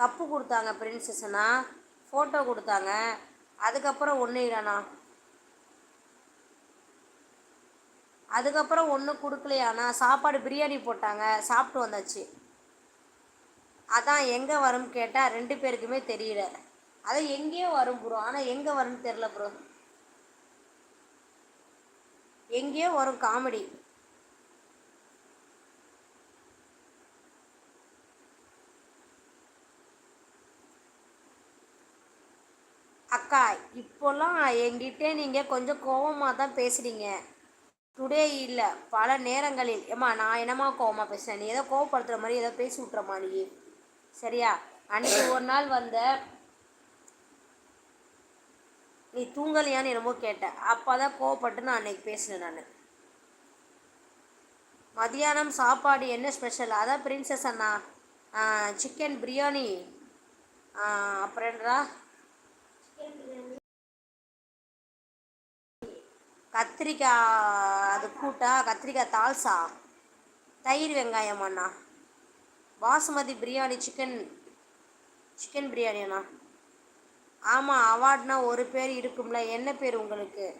Cup கொடுத்தாங்க பிரின்சஸ்னா photo கொடுத்தாங்க. அதுக்கப்புறம் ஒன்றும் இல்லைண்ணா. அதுக்கப்புறம் ஒன்றும் கொடுக்கலையாண்ணா. சாப்பாடு பிரியாணி போட்டாங்க. சாப்பிட்டு வந்தாச்சு. அதான் எங்கே வரும்னு கேட்டால் ரெண்டு பேருக்குமே தெரியல. அதான் எங்கேயோ வரும் ப்ரோ ஆனால் எங்கே வரும்னு தெரில ப்ரோ எங்கேயோ வரும் காமெடி அக்கா இப்போல்லாம் என்கிட்ட நீங்கள் கொஞ்சம் கோபமாக தான் பேசுகிறீங்க டுடே இல்லை பல நேரங்களில். ஏம்மா நான் என்னம்மா கோபமாக பேசுகிறேன் நீ ஏதோ கோவப்படுத்துகிற மாதிரி ஏதோ பேசி விட்றமா நீ. சரியா? அன்றைக்கி ஒரு நாள் வந்த நீ தூங்கலையான்னு என்னமோ கேட்டேன். அப்போ தான் கோவப்பட்டு நான் அன்றைக்கி பேசினேன் நான். மதியானம் சாப்பாடு என்ன ஸ்பெஷல் அதான் பிரின்சஸ் அண்ணா. சிக்கன் பிரியாணி அப்புறம் கத்திரிக்காய் அது கூட்டா கத்திரிக்காய் தால்சா தயிர் வெங்காயம் அண்ணா. பாசுமதி பிரியாணி சிக்கன் சிக்கன் பிரியாணி அண்ணா. ஆமாம் அவார்ட்னா ஒரு பேர் இருக்கும்ல என்ன பேர் உங்களுக்கு?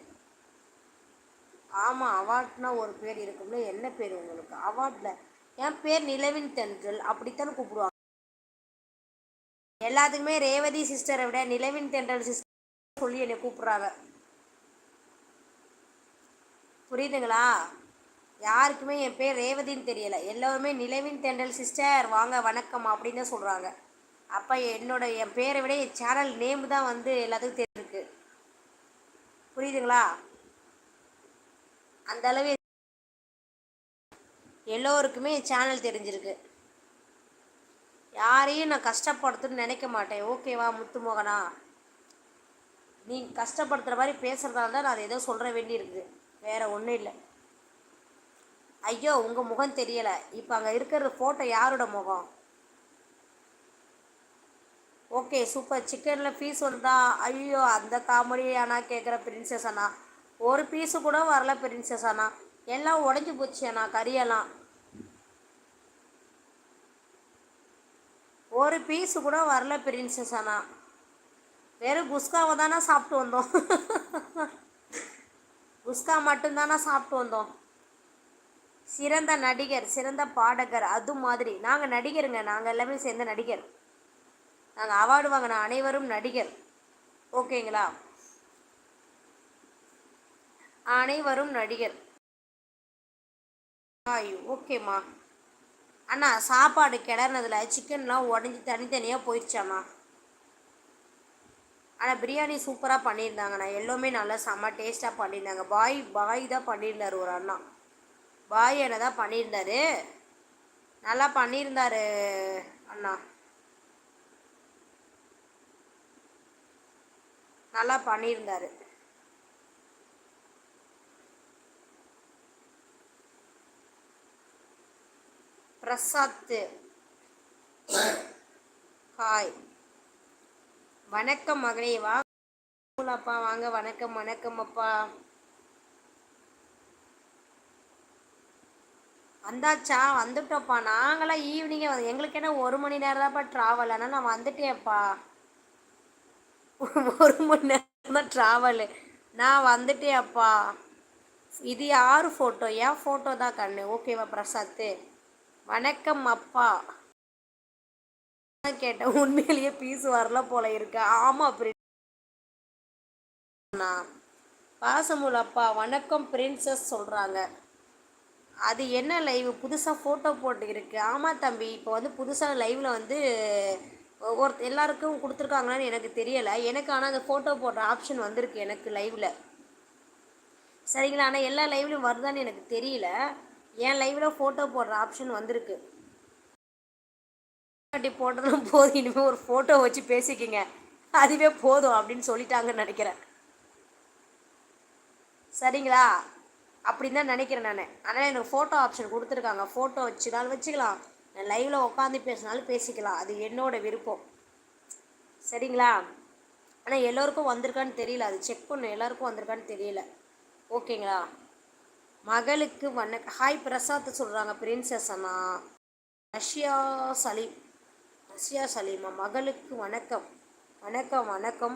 ஆமாம் அவார்ட்னா ஒரு பேர் இருக்கும்ல என்ன பேர் உங்களுக்கு? அவார்டில். என் பேர் நிலவின் தென்றல் அப்படித்தான் கூப்பிடுவாங்க. எல்லாத்துக்குமே ரேவதி சிஸ்டரை விட நிலவின் தென்றல் சிஸ்டர் சொல்லி என்னை கூப்பிட்றாங்க. புரியுதுங்களா? யாருக்குமே என் பேர் ரேவதின்னு தெரியலை. எல்லோருமே நிலவின் தெண்டல் சிஸ்டர் வாங்க வணக்கம் அப்படின்னு தான் சொல்கிறாங்க அப்போ என்னோட என் பேரை விட என் சேனல் நேம் தான் வந்து எல்லாத்துக்கும் தெரிஞ்சிருக்கு. புரியுதுங்களா? அந்த அளவு எல்லோருக்குமே என் சேனல் தெரிஞ்சிருக்கு. யாரையும் நான் கஷ்டப்படுத்துன்னு நினைக்க மாட்டேன். ஓகேவா முத்துமோகனா நீ கஷ்டப்படுத்துகிற மாதிரி பேசுகிறதால தான் நான் அதை ஏதோ சொல்கிற வேண்டியிருக்குது. வேறு ஒன்றும் இல்லை. ஐயோ உங்கள் முகம் தெரியலை. இப்போ அங்கே இருக்கிற ஃபோட்டோ யாரோட முகம்? ஓகே சூப்பர் சிக்கனில் பீஸ் வந்தா ஐயோ அந்த காமெடி ஆனால் கேட்குற பிரின்சஸ் அண்ணா. ஒரு பீஸு கூட வரல பிரின்சஸ் அண்ணா. எல்லாம் உடஞ்சி போச்சு அண்ணா கறியெல்லாம் ஒரு பீஸு கூட வரல பிரின்சஸ் அண்ணா. வெறும் குஸ்காவை தானே சாப்பிட்டு வந்தோம். குஸ்கா மட்டும்தானா சாப்பிட்டு வந்தோம். சிறந்த நடிகர் சிறந்த பாடகர் அது மாதிரி. நாங்கள் நடிகருங்க. நாங்கள் எல்லாமே சேர்ந்த நடிகர். நாங்கள் அவார்டு வாங்கின அனைவரும் நடிகர். ஓகேங்களா? அனைவரும் நடிகர். ஐயோ ஓகேம்மா. அண்ணா சாப்பாடு கிளறினதுல சிக்கன்லாம் உடஞ்சி தனித்தனியாக போயிடுச்சாம்மா ஆனால் பிரியாணி சூப்பராக பண்ணியிருந்தாங்கண்ணா எல்லாமே நல்லா செம்ம டேஸ்ட்டாக பண்ணியிருந்தாங்க. பாய் பாய் தான் பண்ணியிருந்தார் ஒரு அண்ணா. பாய் என்ன தான் பண்ணியிருந்தாரு. நல்லா பண்ணியிருந்தாரு அண்ணா. நல்லா பண்ணியிருந்தாரு. பிரசாத்து. ஹாய் வணக்கம் மகளே வாங்க அப்பா வாங்க. வணக்கம் வணக்கம் அப்பா. வந்தாச்சா? வந்துட்டோப்பா. நாங்களாம் ஈவினிங்கே வந்து எங்களுக்கு என்ன ஒரு மணி நேரம் தான்ப்பா ட்ராவல் ஆனால் நான் வந்துட்டேன்ப்பா. ஒரு மணி நேரம் தான் ட்ராவலு நான் வந்துட்டேன்ப்பா. இது யார் ஃபோட்டோ ஏன் ஃபோட்டோ தான் கண்ணு. ஓகேவா பிரசாத்து. வணக்கம் அப்பா. கேட்டேன். உண்மையிலேயே பீஸ் வரல போல இருக்கு. ஆமாம் பிரின்ஸ் பாசமுல் அப்பா வணக்கம் பிரின்சஸ் சொல்கிறாங்க அது என்ன லைவ்? புதுசாக ஃபோட்டோ போட்டு இருக்கு ஆமாம் தம்பி இப்போ வந்து புதுசாக லைவில் வந்து ஒரு எல்லாருக்கும் கொடுத்துருக்காங்களான்னு எனக்கு தெரியலை. எனக்கு ஆனால் அந்த ஃபோட்டோ போடுற ஆப்ஷன் வந்திருக்கு எனக்கு லைவில் சரிங்களா ஆனால் எல்லா லைவ்லையும் வருதான்னு எனக்கு தெரியல. என் லைவில் ஃபோட்டோ போடுற ஆப்ஷன் வந்திருக்கு. கட்டி போட்டதும் போதும் இனிமேல் ஒரு ஃபோட்டோ வச்சு பேசிக்கிங்க. அதுவே போதும் அப்படின்னு சொல்லிட்டாங்கன்னு நினைக்கிறேன். சரிங்களா? அப்படின்னு தான் நினைக்கிறேன் நான். ஆனால் எனக்கு ஃபோட்டோ ஆப்ஷன் கொடுத்துருக்காங்க. ஃபோட்டோ வச்சுனாலும் வச்சுக்கலாம். நான் லைவில் உட்காந்து பேசினாலும் பேசிக்கலாம். அது என்னோடய விருப்பம். சரிங்களா? ஆனால் எல்லோருக்கும் வந்திருக்கான்னு தெரியல. அது செக் பண்ணு. எல்லாருக்கும் வந்திருக்கான்னு தெரியல. ஓகேங்களா? மகளுக்கு வண்ண ஹாய் பிரசாத் சொல்கிறாங்க பிரின்சஸ் அண்ணா. ரஷ்யா சலீம். அக்ஷயா சலீமா மகளுக்கு வணக்கம். வணக்கம் வணக்கம்.